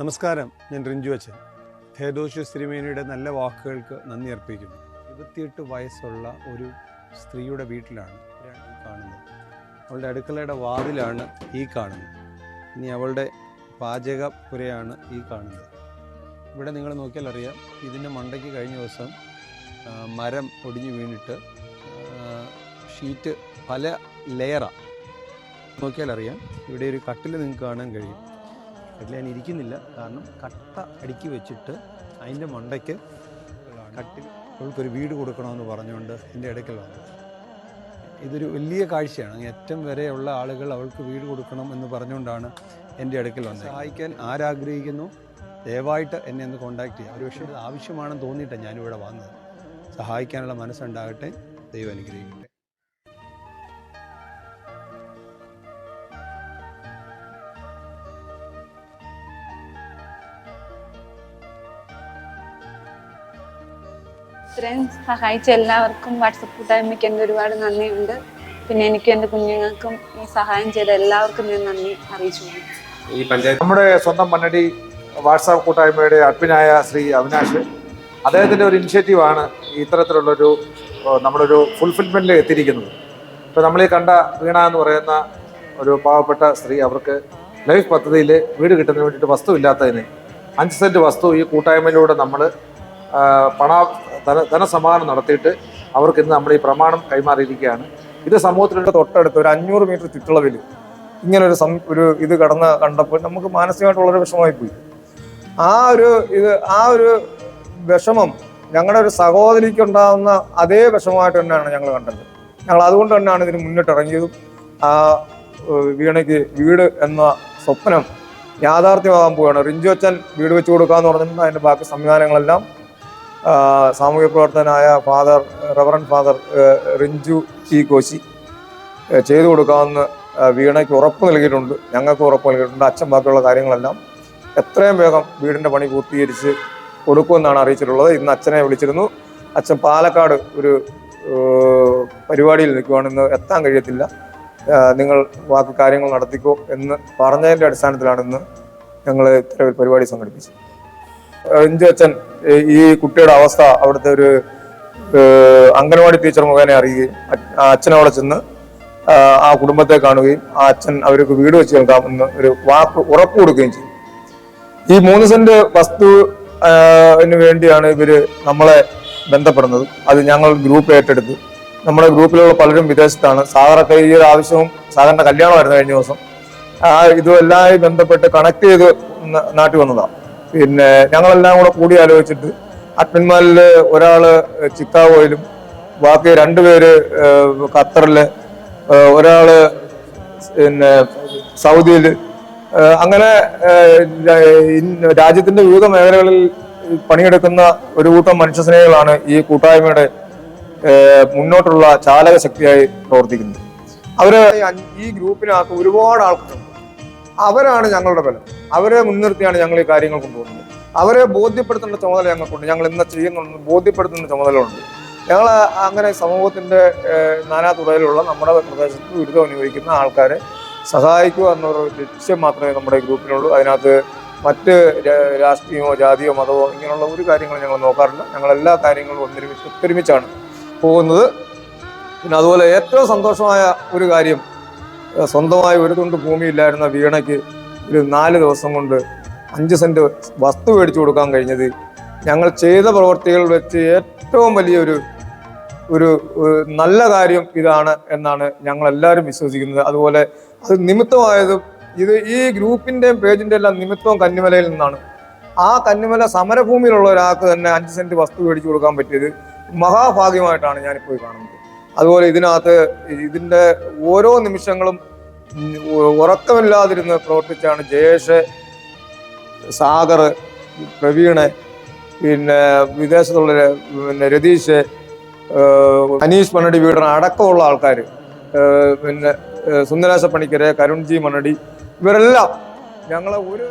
നമസ്കാരം ഞാൻ റിഞ്ചു അച്ഛൻ. ഥേദോഷ ശ്രീമേനിയുടെ നല്ല വാക്കുകൾക്ക് നന്ദി അർപ്പിക്കുന്നു. ഇരുപത്തിയെട്ട് വയസ്സുള്ള ഒരു സ്ത്രീയുടെ വീട്ടിലാണ് കാണുന്നത്. അവളുടെ അടുക്കളയുടെ വാതിലാണ് ഈ കാണുന്നത്. ഇനി അവളുടെ പാചകപ്പുരയാണ് ഈ കാണുന്നത്. ഇവിടെ നിങ്ങൾ നോക്കിയാൽ അറിയാം ഇതിന്റെ മണ്ടയ്ക്ക് കഴിഞ്ഞ ദിവസം മരം ഒടിഞ്ഞു വീണിട്ട് ഷീറ്റ് പല ലെയറാണ് നോക്കിയാൽ അറിയാം ഇവിടെ ഒരു കട്ടിൽ നിങ്ങൾക്ക് കാണാൻ കഴിയും. ഞാൻ ഇരിക്കുന്നില്ല. കാരണം കട്ട അടുക്കി വെച്ചിട്ട് അതിന്റെ മണ്ടയ്ക്ക് കട്ടി അവൾക്കൊരു വീട് കൊടുക്കണമെന്ന് പറഞ്ഞുകൊണ്ട് എന്റെ ഇടയ്ക്കൽ വന്നു. ഇതൊരു വലിയ കാഴ്ചയാണ്. ഏറ്റവും വരെയുള്ള ആളുകൾ അവൾക്ക് വീട് കൊടുക്കണം എന്ന് പറഞ്ഞുകൊണ്ടാണ് എന്റെ അടുക്കൽ വന്നത്. സഹായിക്കാൻ ആരാഗ്രഹിക്കുന്നു? ദയവായിട്ട് എന്നെ ഒന്ന് കോൺടാക്ട് ചെയ്യുക. ഒരു പക്ഷേ ഇത് ആവശ്യമാണെന്ന് തോന്നിയിട്ടാണ് ഞാനിവിടെ വന്നത്. സഹായിക്കാനുള്ള മനസ്സുണ്ടാകട്ടെ. ദൈവം അനുഗ്രഹിക്കട്ടെ. ഇത്രയും സഹായിച്ച എല്ലാവർക്കും വാട്സപ്പ് കൂട്ടായ്മയ്ക്ക് എന്റെ ഒരുപാട് നന്ദിയുണ്ട്. പിന്നെ എനിക്കും എന്റെ കുഞ്ഞുങ്ങൾക്കും ഈ സഹായം ചെയ്ത എല്ലാവർക്കും ഞാൻ നന്ദി അറിയിച്ചു. ഈ പഞ്ചായത്ത് നമ്മുടെ സ്വന്തം മണ്ണടി വാട്സാപ്പ് കൂട്ടായ്മയുടെ അഡ്മിനായ ശ്രീ അവിനാഷ് അദ്ദേഹത്തിന്റെ ഒരു ഇനിഷ്യേറ്റീവാണ് ഇത്തരത്തിലുള്ളൊരു നമ്മളൊരു ഫുൾഫിൽമെന്റിൽ എത്തിയിരിക്കുന്നത്. ഇപ്പോൾ നമ്മൾ ഈ കണ്ട വീണ എന്ന് പറയുന്ന ഒരു പാവപ്പെട്ട സ്ത്രീ അവർക്ക് ലൈഫ് പദ്ധതിയിൽ വീട് കിട്ടുന്നതിന് വേണ്ടിയിട്ട് വസ്തു ഇല്ലാത്തതിന് അഞ്ച് സെന്റ് വസ്തു ഈ കൂട്ടായ്മയിലൂടെ നമ്മൾ പണ ധന ധനസമാഹരണം നടത്തിയിട്ട് അവർക്ക് ഇന്ന് നമ്മൾ ഈ പ്രമാണം കൈമാറിയിരിക്കുകയാണ്. ഇത് സമൂഹത്തിലുള്ള തൊട്ടടുത്ത് ഒരു അഞ്ഞൂറ് മീറ്റർ ചുറ്റളവിൽ ഇങ്ങനെ ഒരു സം ഒരു ഇത് കടന്ന് കണ്ടപ്പോൾ നമുക്ക് മാനസികമായിട്ട് വളരെ വിഷമമായി പോയി. ആ ഒരു ഇത് ആ ഒരു വിഷമം ഞങ്ങളുടെ ഒരു സഹോദരിക്ക് ഉണ്ടാകുന്ന അതേ വിഷമമായിട്ട് തന്നെയാണ് ഞങ്ങൾ കണ്ടത്. ഞങ്ങൾ അതുകൊണ്ട് തന്നെയാണ് ഇതിന് മുന്നിട്ടിറങ്ങിയതും ആ വീണയ്ക്ക് വീട് എന്ന സ്വപ്നം യാഥാർത്ഥ്യമാകാൻ പോവുകയാണ്. റിഞ്ചു അച്ഛൻ വീട് വെച്ച് കൊടുക്കാന്ന് പറഞ്ഞിട്ടുണ്ട് അതിന്റെ ബാക്കി സംവിധാനങ്ങളെല്ലാം സാമൂഹ്യ പ്രവർത്തനായ father reverend father Rinchu T Koshy ചെയ്തു കൊടുക്കാമെന്ന് വീണയ്ക്ക് ഉറപ്പ് നൽകിയിട്ടുണ്ട്. ഞങ്ങൾക്ക് ഉറപ്പ് നൽകിയിട്ടുണ്ട്. അച്ഛൻ ബാക്കിയുള്ള കാര്യങ്ങളെല്ലാം എത്രയും വേഗം വീടിന്റെ പണി പൂർത്തീകരിച്ച് കൊടുക്കുമെന്നാണ് അറിയിച്ചിട്ടുള്ളത്. ഇന്ന് അച്ഛനെ വിളിച്ചിരുന്നു. അച്ഛൻ പാലക്കാട് ഒരു പരിപാടിയിൽ നിൽക്കുവാണ്. ഇന്ന് എത്താൻ കഴിയത്തില്ല. നിങ്ങൾ ബാക്കി കാര്യങ്ങൾ നടത്തിക്കോ എന്ന് പറഞ്ഞതിന്റെ അടിസ്ഥാനത്തിലാണ് ഇന്ന് ഞങ്ങൾ ഇത്തരം പരിപാടി സംഘടിപ്പിച്ചത്. ഇഞ്ചു അച്ഛൻ ഈ കുട്ടിയുടെ അവസ്ഥ അവിടുത്തെ ഒരു അംഗനവാടി ടീച്ചർ മുഖേന അറിയുകയും അ- ആ അച്ഛൻ അവിടെ ചെന്ന് ആ, കുടുംബത്തെ കാണുകയും ആ അച്ഛൻ അവർക്ക് വീട് വെച്ച് നൽകാമെന്ന് ഒരു വാക്ക് ഉറപ്പ് കൊടുക്കുകയും ചെയ്യും ഈ മൂന്ന് സെന്റ് വസ്തു വേണ്ടിയാണ് ഇവർ നമ്മളെ ബന്ധപ്പെടുന്നത്. അത് ഞങ്ങൾ ഗ്രൂപ്പ് ഏറ്റെടുത്ത്. നമ്മുടെ ഗ്രൂപ്പിലുള്ള പലരും വിദേശത്താണ്. സാധാരണ ഈ ഒരു ആവശ്യവും സാധാരണ കല്യാണമായിരുന്നു കഴിഞ്ഞ ദിവസം. ആ ഇതുമെല്ലാം ബന്ധപ്പെട്ട് കണക്ട് ചെയ്ത് നാട്ടിൽ വന്നതാണ് പിന്നെ ഞങ്ങളെല്ലാം കൂടെ കൂടി ആലോചിച്ചിട്ട് അഡ്മിന്മാരിൽ ഒരാൾ ചിക്കാഗോയിലും ബാക്കി രണ്ടുപേര് ഏഹ്, ഒരാൾ പിന്നെ സൗദിയിൽ അങ്ങനെ രാജ്യത്തിന്റെ വിവിധ മേഖലകളിൽ പണിയെടുക്കുന്ന ഒരു കൂട്ടം മനുഷ്യസ്നേഹികളാണ് ഈ കൂട്ടായ്മയുടെ മുന്നോട്ടുള്ള ചാലക ശക്തിയായി പ്രവർത്തിക്കുന്നത്. അവർ ഈ ഗ്രൂപ്പിനകത്ത് ഒരുപാട് ആൾക്കാരുണ്ട്. അവരാണ് ഞങ്ങളുടെ ബലം അവരെ മുൻനിർത്തിയാണ് ഞങ്ങൾ ഈ കാര്യങ്ങൾ കൊണ്ടുപോകുന്നത്. അവരെ ബോധ്യപ്പെടുത്തേണ്ട ചുമതല ഞങ്ങൾക്കുണ്ട്. ഞങ്ങൾ ഇന്ന് ചെയ്യുന്നുണ്ട്. ബോധ്യപ്പെടുത്തുന്ന ചുമതലയുണ്ട് ഞങ്ങൾ അങ്ങനെ സമൂഹത്തിന്റെ ഏഹ്, നാനാ തുറയിലുള്ള നമ്മുടെ പ്രദേശത്ത് ദുരിതം അനുഭവിക്കുന്ന ആൾക്കാരെ സഹായിക്കുക എന്നൊരു ലക്ഷ്യം മാത്രമേ നമ്മുടെ ഗ്രൂപ്പിനുള്ളൂ അതിനകത്ത് മറ്റ് രാഷ്ട്രീയമോ ജാതിയോ മതമോ ഇങ്ങനെയുള്ള ഒരു കാര്യങ്ങളും ഞങ്ങൾ നോക്കാറില്ല. ഞങ്ങൾ എല്ലാ കാര്യങ്ങളും ഒന്നിരുമിച്ച് ഒത്തൊരുമിച്ചാണ് പോകുന്നത്. പിന്നെ അതുപോലെ ഏറ്റവും സന്തോഷമായ ഒരു കാര്യം സ്വന്തമായി ഒരു തുണ്ട് ഭൂമിയില്ലായിരുന്ന വീണയ്ക്ക് ഒരു നാല് ദിവസം കൊണ്ട് അഞ്ച് സെന്റ് വസ്തു മേടിച്ചു കൊടുക്കാൻ കഴിഞ്ഞത്. ഞങ്ങൾ ചെയ്ത പ്രവർത്തികൾ വെച്ച് ഏറ്റവും വലിയൊരു ഒരു നല്ല കാര്യം ഇതാണ് എന്നാണ് ഞങ്ങൾ എല്ലാവരും വിശ്വസിക്കുന്നത്. അതുപോലെ അത് നിമിത്തമായതും ഇത് ഈ ഗ്രൂപ്പിന്റെയും പേജിന്റെ എല്ലാം നിമിത്തവും കന്നിമലയിൽ നിന്നാണ്. ആ കന്നിമല സമരഭൂമിയിലുള്ള ഒരാൾക്ക് തന്നെ അഞ്ച് സെന്റ് വസ്തു മേടിച്ചു കൊടുക്കാൻ പറ്റിയത് മഹാഭാഗ്യമായിട്ടാണ് ഞാനിപ്പോൾ കാണുന്നത്. അതുപോലെ ഇതിനകത്ത് ഇതിന്റെ ഓരോ നിമിഷങ്ങളും ഉറക്കമില്ലാതിരുന്ന് പ്രവർത്തിച്ചാണ് ജയേഷ് സാഗർ പ്രവീണ് പിന്നെ വിദേശത്തുള്ള പിന്നെ രതീഷ് അനീഷ് മണ്ണടി വീടൻ അടക്കമുള്ള ആൾക്കാർ പിന്നെ സുന്ദരാശ പണിക്കര് കരുൺ ജി മണ്ണടി ഇവരെല്ലാം ഞങ്ങളെ ഒരു